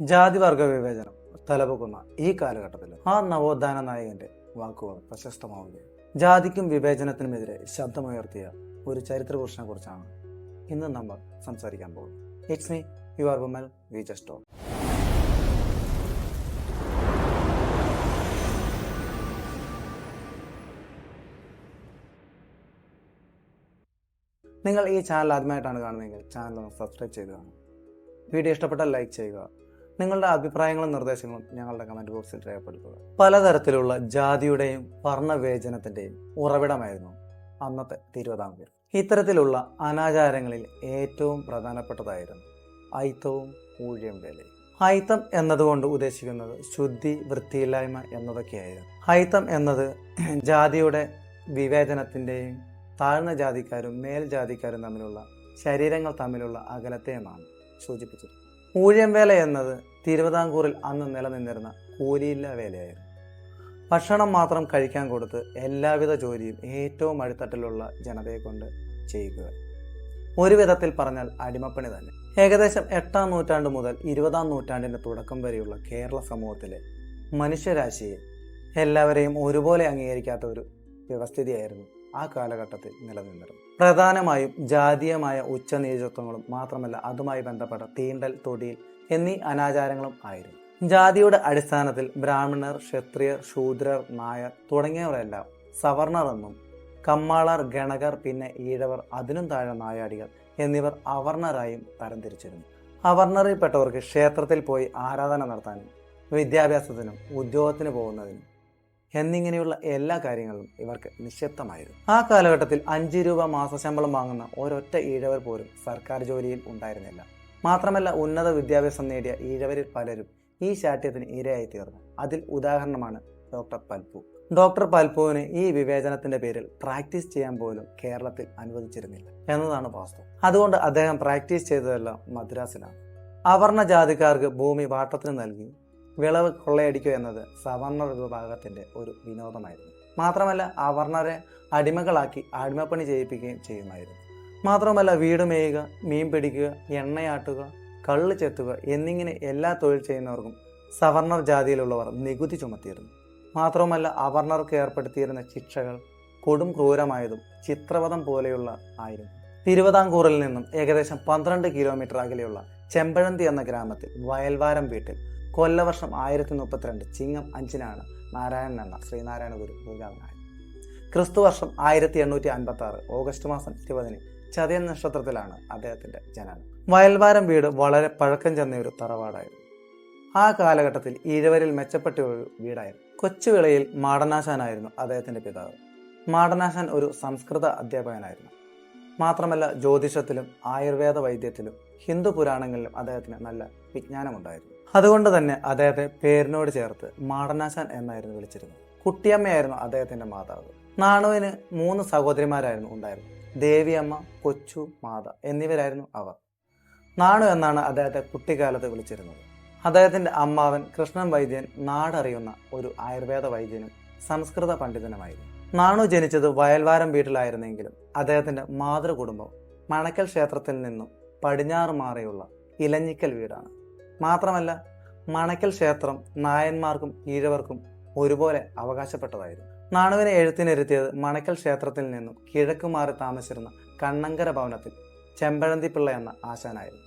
ജാതിവർഗ വിവേചനം തലപൊക്കുന്ന ഈ കാലഘട്ടത്തിൽ ആ നവോത്ഥാന നായകന്റെ വാക്കുകൾ പ്രശസ്തമാവുകയും ജാതിക്കും വിവേചനത്തിനുമെതിരെ ശബ്ദമുയർത്തിയ ഒരു ചരിത്രപുരുഷനെ കുറിച്ചാണ് ഇന്ന് നമ്മൾ സംസാരിക്കാൻ പോകുന്നത്. It's me your Vimal V just നിങ്ങൾ ഈ ചാനൽ ആദ്യമായിട്ടാണ് കാണുന്നതെങ്കിൽ ചാനൽ ഒന്ന് സബ്സ്ക്രൈബ് ചെയ്ത് കാണും വീഡിയോ ഇഷ്ടപ്പെട്ടാൽ ലൈക്ക് ചെയ്യുക. നിങ്ങളുടെ അഭിപ്രായങ്ങളും നിർദ്ദേശങ്ങളും ഞങ്ങളുടെ കമന്റ് ബോക്സിൽ രേഖപ്പെടുത്തുക. പലതരത്തിലുള്ള ജാതിയുടെയും വർണവേചനത്തിന്റെയും ഉറവിടമായിരുന്നു അന്നത്തെ തിരുവിതാംകൂർ. ഇത്തരത്തിലുള്ള അനാചാരങ്ങളിൽ ഏറ്റവും പ്രധാനപ്പെട്ടതായിരുന്നു ഐത്തവും ഊഴിയം വേലയും ഹൈത്തം എന്നതുകൊണ്ട് ഉദ്ദേശിക്കുന്നത് ശുദ്ധി വൃത്തിയില്ലായ്മ എന്നതൊക്കെയായിരുന്നു. ഹൈത്തം എന്നത് ജാതിയുടെ വിവേചനത്തിന്റെയും താഴ്ന്ന ജാതിക്കാരും മേൽ ജാതിക്കാരും തമ്മിലുള്ള ശരീരങ്ങൾ തമ്മിലുള്ള അകലത്തെയുമാണ് സൂചിപ്പിച്ചത്. ഊഴിയം വേല എന്നത് തിരുവിതാംകൂറിൽ അന്ന് നിലനിന്നിരുന്ന കൂലിയില്ല വേലയായിരുന്നു. ഭക്ഷണം മാത്രം കഴിക്കാൻ കൊടുത്ത് എല്ലാവിധ ജോലിയും ഏറ്റവും അടിത്തട്ടിലുള്ള ജനതയെ കൊണ്ട് ചെയ്യുക. ഒരു വിധത്തിൽ പറഞ്ഞാൽ അടിമപ്പണി തന്നെ. ഏകദേശം എട്ടാം നൂറ്റാണ്ട് മുതൽ ഇരുപതാം നൂറ്റാണ്ടിന്റെ തുടക്കം വരെയുള്ള കേരള സമൂഹത്തിലെ മനുഷ്യരാശിയെ എല്ലാവരെയും ഒരുപോലെ അംഗീകരിക്കാത്ത ഒരു വ്യവസ്ഥിതിയായിരുന്നു ആ കാലഘട്ടത്തിൽ നിലനിന്നിരുന്നു. പ്രധാനമായും ജാതീയമായ ഉച്ചനീചത്വങ്ങളും മാത്രമല്ല അതുമായി ബന്ധപ്പെട്ട തീണ്ടൽ തൊടിയിൽ എന്നീ അനാചാരങ്ങളും ആയിരുന്നു. ജാതിയുടെ അടിസ്ഥാനത്തിൽ ബ്രാഹ്മണർ ക്ഷത്രിയർ ശൂദ്രർ നായർ തുടങ്ങിയവരെല്ലാം സവർണർ എന്നും കമ്മാളർ ഗണകർ പിന്നെ ഈഴവർ അതിനും താഴെ നായാടികൾ എന്നിവർ അവർണരായും തരംതിരിച്ചിരുന്നു. അവർണറിൽപ്പെട്ടവർക്ക് ക്ഷേത്രത്തിൽ പോയി ആരാധന നടത്താനും വിദ്യാഭ്യാസത്തിനും ഉദ്യോഗത്തിന് പോകുന്നതിനും എന്നിങ്ങനെയുള്ള എല്ലാ കാര്യങ്ങളും ഇവർക്ക് നിശബ്ദമായിരുന്നു. ആ കാലഘട്ടത്തിൽ അഞ്ച് രൂപ മാസശമ്പളം വാങ്ങുന്ന ഒരൊറ്റ ഈഴവർ പോലും സർക്കാർ ജോലിയിൽ ഉണ്ടായിരുന്നില്ല. മാത്രമല്ല ഉന്നത വിദ്യാഭ്യാസം നേടിയ ഈഴവരിൽ പലരും ഈ ശാഠ്യത്തിന് ഇരയായി തീർന്നു അതിൽ ഉദാഹരണമാണ് ഡോക്ടർ പൽപു ഡോക്ടർ പൽപുവിന് ഈ വിവേചനത്തിന്റെ പേരിൽ പ്രാക്ടീസ് ചെയ്യാൻ പോലും കേരളത്തിൽ അനുവദിച്ചിരുന്നില്ല എന്നതാണ് വാസ്തവം. അതുകൊണ്ട് അദ്ദേഹം പ്രാക്ടീസ് ചെയ്തതെല്ലാം മദ്രാസിലാണ്. അവർണ ജാതിക്കാർക്ക് ഭൂമി വാട്ടത്തിന് നൽകി വിളവ് കൊള്ളയടിക്കുക എന്നത് സവർണ വിഭാഗത്തിന്റെ ഒരു വിനോദമായിരുന്നു. മാത്രമല്ല അവർണരെ അടിമകളാക്കി അടിമപ്പണി ചെയ്യിപ്പിക്കുകയും ചെയ്യുമായിരുന്നു. മാത്രമല്ല വീട് മേയുക മീൻ പിടിക്കുക എണ്ണയാട്ടുക കള്ള് ചെത്തുക എന്നിങ്ങനെ എല്ലാ തൊഴിൽ ചെയ്യുന്നവർക്കും സവർണർ ജാതിയിലുള്ളവർ നികുതി ചുമത്തിയിരുന്നു. മാത്രമല്ല അവർണർക്ക് ഏർപ്പെടുത്തിയിരുന്ന ശിക്ഷകൾ കൊടും ക്രൂരമായതും ചിത്രവധം പോലെയുള്ള ആയിരുന്നു. തിരുവിതാംകൂറിൽ നിന്നും ഏകദേശം പന്ത്രണ്ട് കിലോമീറ്റർ അകലെയുള്ള ചെമ്പഴന്തി എന്ന ഗ്രാമത്തിൽ വയൽവാരം വീട്ടിൽ കൊല്ലവർഷം ആയിരത്തി മുപ്പത്തിരണ്ട് ചിങ്ങം അഞ്ചിനാണ് നാരായണൻ എന്ന ശ്രീനാരായണ ഗുരു പൂജാവനായത് ക്രിസ്തു വർഷം ആയിരത്തി എണ്ണൂറ്റി അൻപത്തി ആറ് ഓഗസ്റ്റ് മാസം ഇരുപതിന് ചതയൻ നക്ഷത്രത്തിലാണ് അദ്ദേഹത്തിന്റെ ജനനം. വയൽവാരം വീട് വളരെ പഴക്കം ചെന്ന ഒരു തറവാടായിരുന്നു. ആ കാലഘട്ടത്തിൽ ഈഴവരിൽ മെച്ചപ്പെട്ട ഒരു വീടായിരുന്നു. കൊച്ചുവിളയിൽ മാടനാശാനായിരുന്നു അദ്ദേഹത്തിന്റെ പിതാവ്. മാടനാശാൻ ഒരു സംസ്കൃത അധ്യാപകനായിരുന്നു. മാത്രമല്ല ജ്യോതിഷത്തിലും ആയുർവേദ വൈദ്യത്തിലും ഹിന്ദു പുരാണങ്ങളിലും അദ്ദേഹത്തിന് നല്ല വിജ്ഞാനമുണ്ടായിരുന്നു. അതുകൊണ്ട് തന്നെ അദ്ദേഹത്തെ പേരിനോട് ചേർത്ത് മാടനാശാൻ എന്നായിരുന്നു വിളിച്ചിരുന്നത്. കുട്ടിയമ്മയായിരുന്നു അദ്ദേഹത്തിന്റെ മാതാവ്. നാണുവിന് മൂന്ന് സഹോദരിമാരായിരുന്നു ഉണ്ടായിരുന്നത്. ദേവിയമ്മ കൊച്ചു മാത എന്നിവരായിരുന്നു അവർ. നാണു എന്നാണ് അദ്ദേഹത്തെ കുട്ടിക്കാലത്ത് വിളിച്ചിരുന്നത്. അദ്ദേഹത്തിന്റെ അമ്മാവൻ കൃഷ്ണൻ വൈദ്യൻ നാടറിയുന്ന ഒരു ആയുർവേദ വൈദ്യനും സംസ്കൃത പണ്ഡിതനുമായിരുന്നു. നാണു ജനിച്ചത് വയൽവാരം വീട്ടിലായിരുന്നെങ്കിലും അദ്ദേഹത്തിന്റെ മാതൃകുടുംബം മണക്കൽ ക്ഷേത്രത്തിൽ നിന്നും പടിഞ്ഞാറ് മാറിയുള്ള ഇലഞ്ഞിക്കൽ വീടാണ്. മാത്രമല്ല മണക്കൽ ക്ഷേത്രം നായന്മാർക്കും ഈഴവർക്കും ഒരുപോലെ അവകാശപ്പെട്ടതായിരുന്നു. നാണുവിനെ എഴുത്തിനിരുത്തിയത് മണക്കൽ ക്ഷേത്രത്തിൽ നിന്നും കിഴക്ക് മാറി താമസിച്ചിരുന്ന കണ്ണങ്കര ഭവനത്തിൽ ചെമ്പഴന്തി പിള്ള എന്ന ആശാനായിരുന്നു.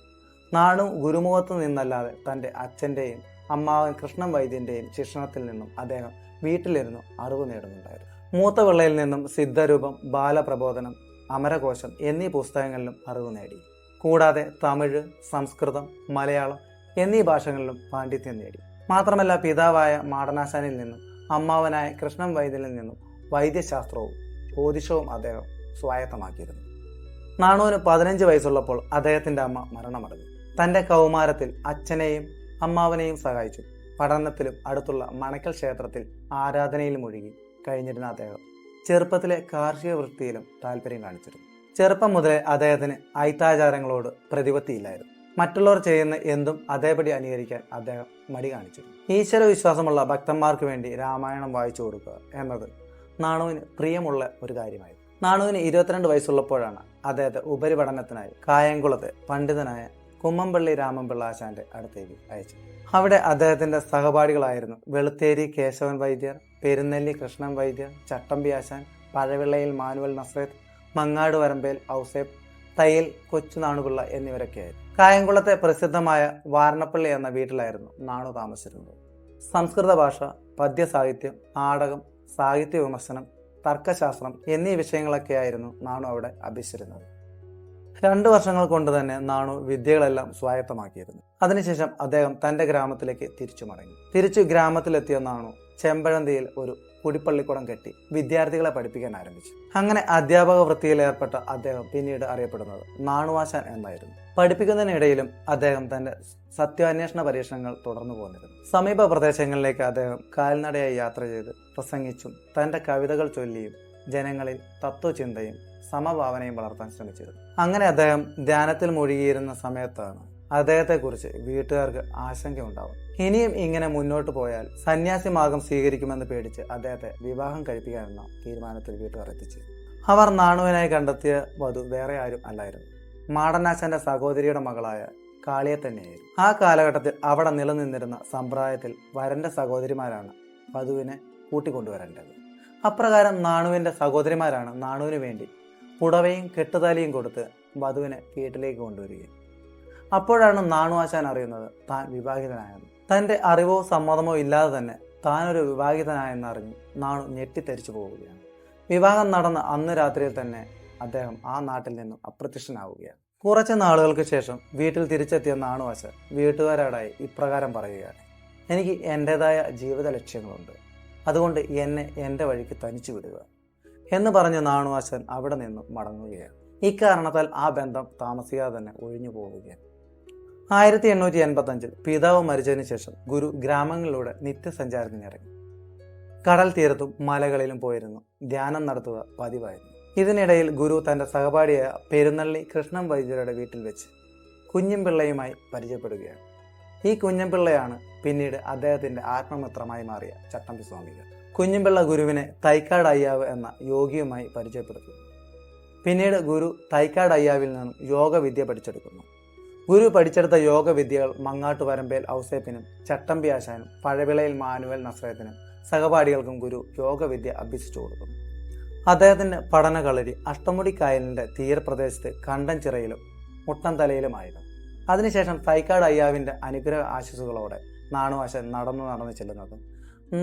നാണു ഗുരുമുഖത്ത് നിന്നല്ലാതെ തന്റെ അച്ഛന്റെയും അമ്മാവൻ കൃഷ്ണൻ വൈദ്യന്റെയും ശിക്ഷണത്തിൽ നിന്നും അദ്ദേഹം വീട്ടിലിരുന്നു അറിവ് നേടുന്നുണ്ടായിരുന്നു. മൂത്ത പിള്ളയിൽ നിന്നും സിദ്ധരൂപം ബാലപ്രബോധനം അമരകോശം എന്നീ പുസ്തകങ്ങളിലും അറിവ് നേടി. കൂടാതെ തമിഴ് സംസ്കൃതം മലയാളം എന്നീ ഭാഷകളിലും പാണ്ഡിത്യം നേടി. മാത്രമല്ല പിതാവായ മാടനാശാനിൽ നിന്നും അമ്മാവനായ കൃഷ്ണൻ വൈദ്യനിൽ നിന്നും വൈദ്യശാസ്ത്രവും ജ്യോതിഷവും അദ്ദേഹം സ്വായത്തമാക്കിയിരുന്നു. നാണുവിന് പതിനഞ്ച് വയസ്സുള്ളപ്പോൾ അദ്ദേഹത്തിന്റെ അമ്മ മരണമടഞ്ഞു. തന്റെ കൗമാരത്തിൽ അച്ഛനെയും അമ്മാവനെയും സഹായിച്ചു. പഠനത്തിലും അടുത്തുള്ള മണക്കൽ ക്ഷേത്രത്തിൽ ആരാധനയിലും ഒഴുകി കഴിഞ്ഞിരുന്ന അദ്ദേഹം ചെറുപ്പത്തിലെ കാർഷിക വൃത്തിയിലും താല്പര്യം കാണിച്ചിരുന്നു. ചെറുപ്പം മുതലേ അദ്ദേഹത്തിന് ഐത്താചാരങ്ങളോട് പ്രതിപത്തിയില്ലായിരുന്നു. മറ്റുള്ളവർ ചെയ്യുന്ന എന്തും അതേപടി അനുകരിക്കാൻ അദ്ദേഹം മടി കാണിച്ചു ഈശ്വര വിശ്വാസമുള്ള ഭക്തന്മാർക്ക് വേണ്ടി രാമായണം വായിച്ചു കൊടുക്കുക എന്നത് നാണുവിന് പ്രിയമുള്ള ഒരു കാര്യമായിരുന്നു. നാണുവിന് ഇരുപത്തിരണ്ട് വയസ്സുള്ളപ്പോഴാണ് അദ്ദേഹത്തെ ഉപരിപഠനത്തിനായി കായംകുളത്തെ പണ്ഡിതനായ കുമ്മമ്പള്ളി രാമൻപിള്ള ആശാന്റെ അടുത്തേക്ക് അയച്ചു അവിടെ അദ്ദേഹത്തിന്റെ സഹപാഠികളായിരുന്നു വെളുത്തേരി കേശവൻ വൈദ്യർ പെരുന്നെല്ലി കൃഷ്ണൻ വൈദ്യർ ചട്ടമ്പി ആശാൻ പഴവിളയിൽ മാനുവൽ നസ്രത്ത് മങ്ങാട് വരമ്പേൽ ഔസേബ് തയ്യൽ കൊച്ചുനാണുപിള്ള എന്നിവരൊക്കെയായിരുന്നു. കായംകുളത്തെ പ്രസിദ്ധമായ വാരണപ്പള്ളി എന്ന വീട്ടിലായിരുന്നു നാണു താമസിച്ചിരുന്നത്. സംസ്കൃത ഭാഷ പദ്യസാഹിത്യം നാടകം സാഹിത്യ വിമർശനം തർക്കശാസ്ത്രം എന്നീ വിഷയങ്ങളൊക്കെയായിരുന്നു നാണു അവിടെ അഭ്യസിച്ചിരുന്നത്. രണ്ടു വർഷങ്ങൾ കൊണ്ട് തന്നെ നാണു വിദ്യകളെല്ലാം സ്വായത്തമാക്കിയിരുന്നു. അതിനുശേഷം അദ്ദേഹം തന്റെ ഗ്രാമത്തിലേക്ക് തിരിച്ചു മടങ്ങി. തിരിച്ചു ഗ്രാമത്തിലെത്തിയ നാണു ചെമ്പഴന്തിയിൽ ഒരു കുടിപ്പള്ളിക്കുടം കെട്ടി വിദ്യാർത്ഥികളെ പഠിപ്പിക്കാൻ ആരംഭിച്ചു. അങ്ങനെ അധ്യാപക വൃത്തിയിൽ ഏർപ്പെട്ട അദ്ദേഹം പിന്നീട് അറിയപ്പെടുന്നത് നാണുവാശാൻ എന്നായിരുന്നു. പഠിപ്പിക്കുന്നതിനിടയിലും അദ്ദേഹം തന്റെ സത്യാന്വേഷണ പരീക്ഷണങ്ങൾ തുടർന്നു പോന്നിരുന്നു. സമീപ പ്രദേശങ്ങളിലേക്ക് അദ്ദേഹം കാൽനടയായി യാത്ര ചെയ്ത് പ്രസംഗിച്ചും തന്റെ കവിതകൾ ചൊല്ലിയും ജനങ്ങളിൽ തത്വചിന്തയും സമഭാവനയും വളർത്താൻ ശ്രമിച്ചിരുന്നു. അങ്ങനെ അദ്ദേഹം ധ്യാനത്തിൽ മുഴുകിയിരുന്ന സമയത്താണ് അദ്ദേഹത്തെക്കുറിച്ച് വീട്ടുകാർക്ക് ആശങ്കയുണ്ടാവും ഇനിയും ഇങ്ങനെ മുന്നോട്ട് പോയാൽ സന്യാസി മാർഗം സ്വീകരിക്കുമെന്ന് പേടിച്ച് അദ്ദേഹത്തെ വിവാഹം കഴിപ്പിക്കാനെന്ന തീരുമാനത്തിൽ വീട്ടുകാർ എത്തിച്ചു അവർ നാണുവിനായി കണ്ടെത്തിയ വധു വേറെ ആരും അല്ലായിരുന്നു. മാടനാശന്റെ സഹോദരിയുടെ മകളായ കാളിയെ തന്നെയായിരുന്നു. ആ കാലഘട്ടത്തിൽ അവിടെ നിലനിന്നിരുന്ന സമ്പ്രദായത്തിൽ വരന്റെ സഹോദരിമാരാണ് വധുവിനെ കൂട്ടിക്കൊണ്ടുവരേണ്ടത്. അപ്രകാരം നാണുവിന്റെ സഹോദരിമാരാണ് നാണുവിന് വേണ്ടി പുടവയും കെട്ടുതാലിയും കൊടുത്ത് വധുവിനെ വീട്ടിലേക്ക് കൊണ്ടുവരികയും. അപ്പോഴാണ് നാണു ആശാൻ അറിയുന്നത് താൻ വിവാഹിതനായെന്ന്. തന്റെ അറിവോ സമ്മതമോ ഇല്ലാതെ തന്നെ താനൊരു വിവാഹിതനായെന്നറിഞ്ഞ് നാണു ഞെട്ടിത്തെരിച്ചു പോവുകയാണ്. വിവാഹം നടന്ന അന്ന് രാത്രിയിൽ തന്നെ അദ്ദേഹം ആ നാട്ടിൽ നിന്നും അപ്രത്യക്ഷനാവുകയാണ്. കുറച്ച് നാളുകൾക്ക് ശേഷം വീട്ടിൽ തിരിച്ചെത്തിയ നാണു ആശാൻ വീട്ടുകാരോടായി ഇപ്രകാരം പറയുകയാണ്. എനിക്ക് എന്റെതായ ജീവിത ലക്ഷ്യങ്ങളുണ്ട്. അതുകൊണ്ട് എന്നെ എന്റെ വഴിക്ക് തനിച്ചു വിടുക എന്ന് പറഞ്ഞ് നാണുവാശൻ അവിടെ നിന്നും മടങ്ങുകയാണ്. ഇക്കാരണത്താൽ ആ ബന്ധം താമസിയാതെ തന്നെ ഒഴിഞ്ഞു പോവുകയാണ്. ആയിരത്തി എണ്ണൂറ്റി എൺപത്തി അഞ്ചിൽ പിതാവ് മരിച്ചതിന് ശേഷം ഗുരു ഗ്രാമങ്ങളിലൂടെ നിത്യസഞ്ചാരത്തിനിറങ്ങി. കടൽ തീരത്തും മലകളിലും പോയിരുന്നു. ധ്യാനം നടത്തുക പതിവായിരുന്നു. ഇതിനിടയിൽ ഗുരു തന്റെ സഹപാഠിയായ പെരുന്നള്ളി കൃഷ്ണൻ വൈദ്യരുടെ വീട്ടിൽ വെച്ച് കുഞ്ഞിൻപിള്ളയുമായി പരിചയപ്പെടുകയാണ്. ഈ കുഞ്ഞൻപിള്ളയാണ് പിന്നീട് അദ്ദേഹത്തിന്റെ ആത്മമിത്രമായി മാറിയ ചട്ടമ്പി സ്വാമികൾ. കുഞ്ഞുംപിള്ള ഗുരുവിനെ തൈക്കാട് അയ്യാവ് എന്ന യോഗിയുമായി പരിചയപ്പെടുത്തുന്നു. പിന്നീട് ഗുരു തൈക്കാട് അയ്യാവിൽ നിന്നും യോഗവിദ്യ പഠിച്ചെടുക്കുന്നു. ഗുരു പഠിച്ചെടുത്ത യോഗവിദ്യകൾ മങ്ങാട്ടു വരമ്പേൽ ഔസേപ്പിനും ചട്ടമ്പി ആശാനും പഴവിളയിൽ മാനുവൽ നസ്രയത്തിനും സഹപാഠികൾക്കും ഗുരു യോഗവിദ്യ അഭ്യസിച്ചു കൊടുക്കുന്നു. അദ്ദേഹത്തിന്റെ പഠനകളരി അഷ്ടമുടി കായലിന്റെ തീരപ്രദേശത്ത് കണ്ടൻചിറയിലും ചിറയിലും മുട്ടൻ തലയിലുമായിരുന്നു. അതിനുശേഷം തൈക്കാട് അയ്യാവിന്റെ അനുഗ്രഹ ആശസ്സുകളോടെ നാണുവാശൻ നടന്നു നടന്നു ചെല്ലുന്നത്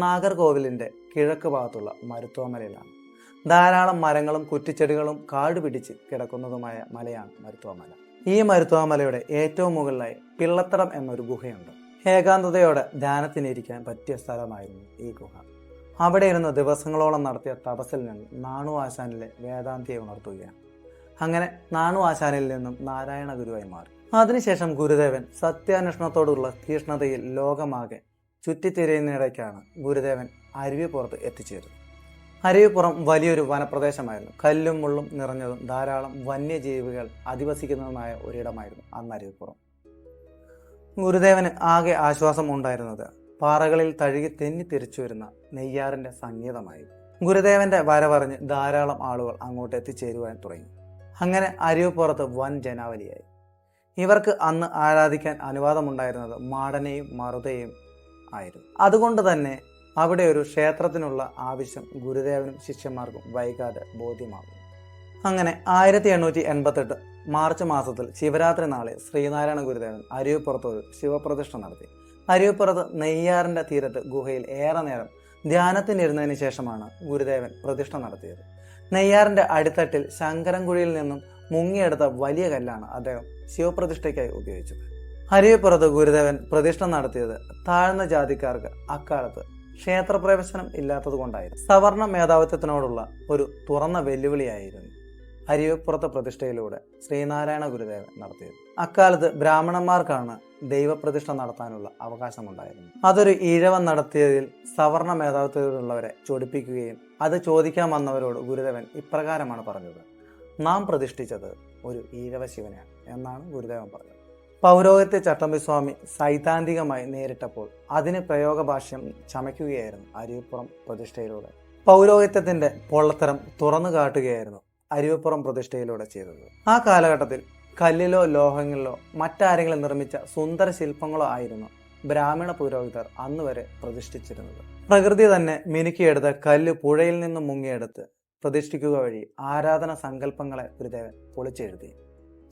നാഗർകോവിലിന്റെ കിഴക്ക് ഭാഗത്തുള്ള മരുത്വമലയിലാണ്. ധാരാളം മരങ്ങളും കുറ്റിച്ചെടികളും കാട് പിടിച്ച് കിടക്കുന്നതുമായ മലയാണ് മരുത്വമല. ഈ മരുത്വമലയുടെ ഏറ്റവും മുകളിലായി പിള്ളത്തടം എന്നൊരു ഗുഹയുണ്ട്. ഏകാന്തതയോടെ ധ്യാനത്തിനിരിക്കാൻ പറ്റിയ സ്ഥലമായിരുന്നു ഈ ഗുഹ. അവിടെ ഇരുന്ന് ദിവസങ്ങളോളം നടത്തിയ തപസ്സിൽ നിന്ന് നാണു ആശാനിലെ വേദാന്തിയെ ഉണർത്തുകയാണ്. അങ്ങനെ നാണു ആശാനിൽ നിന്നും നാരായണ ഗുരുവായി മാറി. അതിനുശേഷം ഗുരുദേവൻ സത്യാന്വേഷണത്തോടുള്ള തീഷ്ണതയിൽ ലോകമാകെ ചുറ്റിത്തിരിയുന്നിടയ്ക്കാണ് ഗുരുദേവൻ അരുവിപ്പുറത്ത് എത്തിച്ചേരുന്നത്. അരുവിപ്പുറം വലിയൊരു വനപ്രദേശമായിരുന്നു. കല്ലും മുള്ളും നിറഞ്ഞതും ധാരാളം വന്യജീവികൾ അധിവസിക്കുന്നതുമായ ഒരിടമായിരുന്നു അന്ന് അരുവിപ്പുറം. ഗുരുദേവന് ആകെ ആശ്വാസം ഉണ്ടായിരുന്നത് പാറകളിൽ തഴുകി തെന്നി തിരിച്ചു വരുന്ന നെയ്യാറിന്റെ സംഗീതമായി. ഗുരുദേവന്റെ വരവറിഞ്ഞ് ധാരാളം ആളുകൾ അങ്ങോട്ട് എത്തിച്ചേരുവാൻ തുടങ്ങി. അങ്ങനെ അരിവപ്പുറത്ത് വൻ ജനാവലിയായി. ഇവർക്ക് അന്ന് ആരാധിക്കാൻ അനുവാദമുണ്ടായിരുന്നത് മാടനെയും മറുതയും ആയിരുന്നു. അതുകൊണ്ട് തന്നെ അവിടെ ഒരു ക്ഷേത്രത്തിനുള്ള ആവശ്യം ഗുരുദേവനും ശിഷ്യന്മാർക്കും വൈകാതെ ബോധ്യമാകും അങ്ങനെ ആയിരത്തി എണ്ണൂറ്റി എൺപത്തെട്ട് മാർച്ച് മാസത്തിൽ ശിവരാത്രി നാളെ ശ്രീനാരായണ ഗുരുദേവൻ അരിവപ്പുറത്ത് ഒരു ശിവപ്രതിഷ്ഠ നടത്തി. അരിവപ്പുറത്ത് നെയ്യാറിന്റെ തീരത്ത് ഗുഹയിൽ ഏറെ നേരം ധ്യാനത്തിനിരുന്നതിന് ശേഷമാണ് ഗുരുദേവൻ പ്രതിഷ്ഠ നടത്തിയത്. നെയ്യാറിന്റെ അടിത്തട്ടിൽ ശങ്കരൻകുഴിയിൽ നിന്നും മുങ്ങിയെടുത്ത വലിയ കല്ലാണ് അദ്ദേഹം ശിവപ്രതിഷ്ഠയ്ക്കായി ഉപയോഗിച്ചത്. ഹരിയപ്പുറത്ത് ഗുരുദേവൻ പ്രതിഷ്ഠ നടത്തിയത് താഴ്ന്ന ജാതിക്കാർക്ക് അക്കാലത്ത് ക്ഷേത്രപ്രവേശനം ഇല്ലാത്തതുകൊണ്ടായിരുന്നു. സവർണ മേധാവിത്വത്തിനോടുള്ള ഒരു തുറന്ന വെല്ലുവിളിയായിരുന്നു. അരിവപ്പുറത്തെ പ്രതിഷ്ഠയിലൂടെ ശ്രീനാരായണ ഗുരുദേവൻ നടത്തിയത്. അക്കാലത്ത് ബ്രാഹ്മണന്മാർക്കാണ് ദൈവപ്രതിഷ്ഠ നടത്താനുള്ള അവകാശമുണ്ടായിരുന്നു അതൊരു ഈഴവൻ നടത്തിയതിൽ സവർണ മേധാവിത്വത്തിലുള്ളവരെ ചൊടിപ്പിക്കുകയും അത് ചോദിക്കാൻ വന്നവരോട് ഗുരുദേവൻ ഇപ്രകാരമാണ് പറഞ്ഞത്. നാം പ്രതിഷ്ഠിച്ചത് ഒരു ഈഴവ ശിവനെയാണ് എന്നാണ് ഗുരുദേവൻ പറഞ്ഞത്. പൗരോഹിത്യ ചട്ടമ്പിസ്വാമി സൈദ്ധാന്തികമായി നേരിട്ടപ്പോൾ അതിന് പ്രയോഗഭാഷ്യം ചമയ്ക്കുകയായിരുന്നു അരിപ്പുറം പ്രതിഷ്ഠയിലൂടെ. പൗരോഹിത്യത്തിന്റെ പൊള്ളത്തരം തുറന്നു കാട്ടുകയായിരുന്നു അരുവിപ്പുറം പ്രതിഷ്ഠയിലൂടെ ചെയ്തത്. ആ കാലഘട്ടത്തിൽ കല്ലിലോ ലോഹങ്ങളിലോ മറ്റാരെങ്കിലും നിർമ്മിച്ച സുന്ദര ശില്പങ്ങളോ ആയിരുന്നു ബ്രാഹ്മണ പുരോഹിതർ അന്ന് വരെ പ്രതിഷ്ഠിച്ചിരുന്നത്. പ്രകൃതി തന്നെ മിനുക്കിയെടുത്ത കല്ല് പുഴയിൽ നിന്നും മുങ്ങിയെടുത്ത് പ്രതിഷ്ഠിക്കുക വഴി ആരാധന സങ്കല്പങ്ങളെ ഗുരുദേവൻ പൊളിച്ചെഴുതി.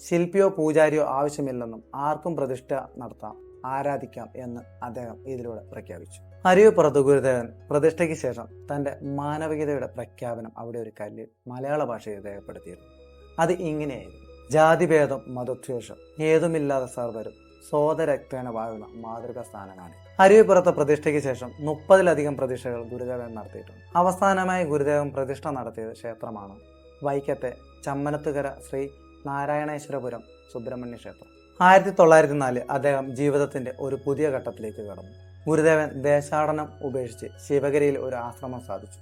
ശില്പിയോ പൂജാരിയോ ആവശ്യമില്ലെന്നും ആർക്കും പ്രതിഷ്ഠ നടത്താം ആരാധിക്കാം എന്ന് അദ്ദേഹം ഇതിലൂടെ പ്രഖ്യാപിച്ചു. അരിയപ്പുറത്ത് ഗുരുദേവൻ പ്രതിഷ്ഠയ്ക്ക് ശേഷം തന്റെ മാനവികതയുടെ പ്രഖ്യാപനം അവിടെ ഒരു കല്ലിൽ മലയാള ഭാഷയിൽ രേഖപ്പെടുത്തിയിരുന്നു അത് ഇങ്ങനെയായിരുന്നു. ജാതിഭേദം മതദ്വേഷം ഏതുമില്ലാതെ സർവരും സോദരക്തേന വാഴുന്ന മാതൃകാ സ്ഥാനമാണ് അരുവിപ്പുറത്തെ പ്രതിഷ്ഠയ്ക്ക് ശേഷം മുപ്പതിലധികം പ്രതിഷ്ഠകൾ ഗുരുദേവൻ നടത്തിയിട്ടുണ്ട്. അവസാനമായി ഗുരുദേവൻ പ്രതിഷ്ഠ നടത്തിയത് ക്ഷേത്രമാണ്. വൈക്കത്തെ ചമ്മനത്തുകര ശ്രീ നാരായണേശ്വരപുരം സുബ്രഹ്മണ്യ ക്ഷേത്രം. ആയിരത്തി തൊള്ളായിരത്തി നാല് അദ്ദേഹം ജീവിതത്തിന്റെ ഒരു പുതിയ ഘട്ടത്തിലേക്ക് കടന്നു. ഗുരുദേവൻ ദേശാടനം ഉപേക്ഷിച്ച് ശിവഗിരിയിൽ ഒരു ആശ്രമം സ്ഥാപിച്ചു.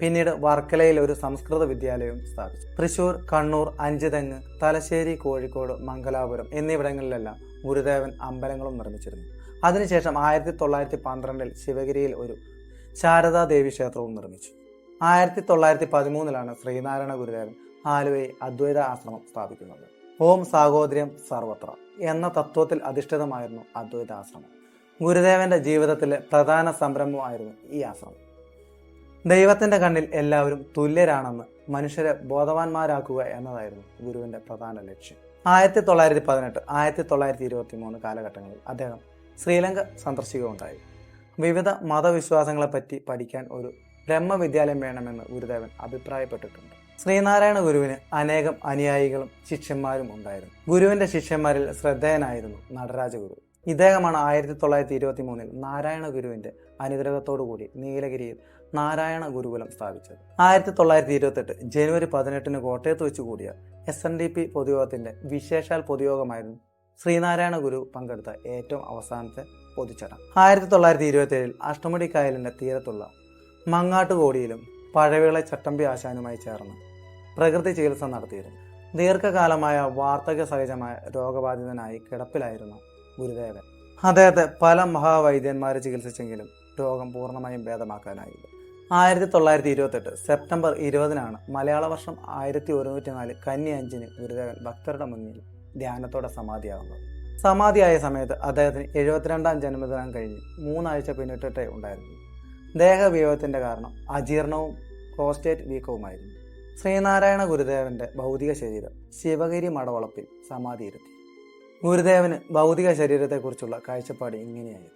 പിന്നീട് വർക്കലയിൽ ഒരു സംസ്കൃത വിദ്യാലയവും സ്ഥാപിച്ചു. തൃശൂർ കണ്ണൂർ അഞ്ചുതെങ്ങ് തലശ്ശേരി കോഴിക്കോട് മംഗലാപുരം എന്നിവിടങ്ങളിലെല്ലാം ഗുരുദേവൻ അമ്പലങ്ങളും നിർമ്മിച്ചിരുന്നു. അതിനുശേഷം ആയിരത്തി തൊള്ളായിരത്തി പന്ത്രണ്ടിൽ ശിവഗിരിയിൽ ഒരു ശാരദാദേവി ക്ഷേത്രവും നിർമ്മിച്ചു. ആയിരത്തി തൊള്ളായിരത്തി പതിമൂന്നിലാണ് ശ്രീനാരായണ ഗുരുദേവൻ ആലുവയിൽ അദ്വൈത ആശ്രമം സ്ഥാപിക്കുന്നത്. ഓം സാഹോദര്യം സർവത്ര എന്ന തത്വത്തിൽ അധിഷ്ഠിതമായിരുന്നു അദ്വൈത ആശ്രമം ഗുരുദേവന്റെ ജീവിതത്തിലെ പ്രധാന സംരംഭമായിരുന്നു ഈ ആശ്രമം. ദൈവത്തിന്റെ കണ്ണിൽ എല്ലാവരും തുല്യരാണെന്ന് മനുഷ്യരെ ബോധവാന്മാരാക്കുക എന്നതായിരുന്നു ഗുരുവിന്റെ പ്രധാന ലക്ഷ്യം. ആയിരത്തി തൊള്ളായിരത്തി പതിനെട്ട് ആയിരത്തി തൊള്ളായിരത്തി ഇരുപത്തി മൂന്ന് കാലഘട്ടങ്ങളിൽ അദ്ദേഹം ശ്രീലങ്ക സന്ദർശിക്കുകയുണ്ടായി. വിവിധ മതവിശ്വാസങ്ങളെപ്പറ്റി പഠിക്കാൻ ഒരു ബ്രഹ്മവിദ്യാലയം വേണമെന്ന് ഗുരുദേവൻ അഭിപ്രായപ്പെട്ടിട്ടുണ്ട്. ശ്രീനാരായണ ഗുരുവിന് അനേകം അനുയായികളും ശിഷ്യന്മാരും ഉണ്ടായിരുന്നു. ഗുരുവിന്റെ ശിഷ്യന്മാരിൽ ശ്രദ്ധേയനായിരുന്നു നടരാജ ഗുരു ഇദ്ദേഹമാണ് ആയിരത്തി തൊള്ളായിരത്തി ഇരുപത്തി മൂന്നിൽ നാരായണ ഗുരുവിന്റെ അനുഗ്രഹത്തോടുകൂടി നീലഗിരിയിൽ നാരായണ ഗുരുകുലം സ്ഥാപിച്ചത്. ആയിരത്തി തൊള്ളായിരത്തി ഇരുപത്തെട്ട് ജനുവരി പതിനെട്ടിന് കോട്ടയത്ത് വെച്ച് കൂടിയ എസ് എൻ ഡി പി പൊതുയോഗത്തിന്റെ വിശേഷാൽ പൊതുയോഗമായിരുന്നു ശ്രീനാരായണ ഗുരു പങ്കെടുത്ത ഏറ്റവും അവസാനത്തെ പൊതുചടങ്ങ്. ആയിരത്തി തൊള്ളായിരത്തി ഇരുപത്തേഴിൽ അഷ്ടമുടി കായലിന്റെ തീരത്തുള്ള മങ്ങാട്ടുകോടിയിലും പഴവിളെ ചട്ടമ്പി ആശാനുമായി ചേർന്ന് പ്രകൃതി ചികിത്സ നടത്തിയിരുന്നു. ദീർഘകാലമായ വാർദ്ധക്യ സഹജമായ രോഗബാധിതനായി കിടപ്പിലായിരുന്ന ഗുരുദേവൻ. അദ്ദേഹത്തെ പല മഹാവൈദ്യന്മാരെ ചികിത്സിച്ചെങ്കിലും രോഗം പൂർണമായും ഭേദമാക്കാനായില്ല. ആയിരത്തി തൊള്ളായിരത്തി ഇരുപത്തെട്ട് സെപ്റ്റംബർ ഇരുപതിനാണ് മലയാള വർഷം ആയിരത്തി ഒരുന്നൂറ്റി നാല് കന്നി അഞ്ചിന് ഗുരുദേവൻ ഭക്തരുടെ മുന്നിൽ ധ്യാനത്തോടെ സമാധിയാകുന്നത് സമാധിയായ സമയത്ത് അദ്ദേഹത്തിന് എഴുപത്തിരണ്ടാം ജന്മദിനം കഴിഞ്ഞ് മൂന്നാഴ്ച പിന്നിട്ടിട്ടേ ഉണ്ടായിരുന്നു. ദേഹവിയോഗത്തിന്റെ കാരണം അജീർണവും പ്രോസ്റ്റേറ്റ് വീക്കവുമായിരുന്നു. ശ്രീനാരായണ ഗുരുദേവന്റെ ഭൗതിക ശരീരം ശിവഗിരി മടവളപ്പിൽ സമാധിയിരുത്തി. ഗുരുദേവന് ഭൗതിക ശരീരത്തെക്കുറിച്ചുള്ള കാഴ്ചപ്പാട് ഇങ്ങനെയായിരുന്നു.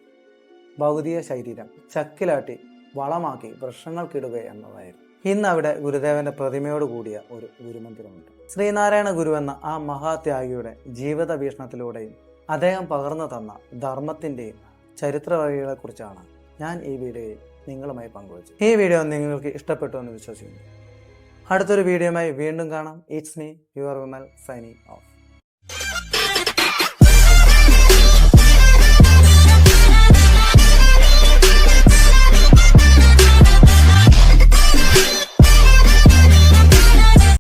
ഭൗതിക ശരീരം ചക്കിലാട്ടി വളമാക്കി വൃക്ഷങ്ങൾക്കിടുക എന്നതായിരുന്നു. ഇന്ന് അവിടെ ഗുരുദേവന്റെ പ്രതിമയോട് കൂടിയ ഒരു ഗുരുമന്ദിരമുണ്ട്. ശ്രീനാരായണ ഗുരു എന്ന ആ മഹാത്യാഗിയുടെ ജീവിത വീക്ഷണത്തിലൂടെയും അദ്ദേഹം പകർന്നു തന്ന ധർമ്മത്തിന്റെയും ചരിത്ര വഴികളെക്കുറിച്ചാണ് ഞാൻ ഈ വീഡിയോയിൽ നിങ്ങളുമായി പങ്കുവച്ചത്. ഈ വീഡിയോ നിങ്ങൾക്ക് ഇഷ്ടപ്പെട്ടു എന്ന് വിശ്വസിക്കുന്നു. അടുത്തൊരു വീഡിയോയുമായി വീണ്ടും കാണാം. It's me your Vimal signing off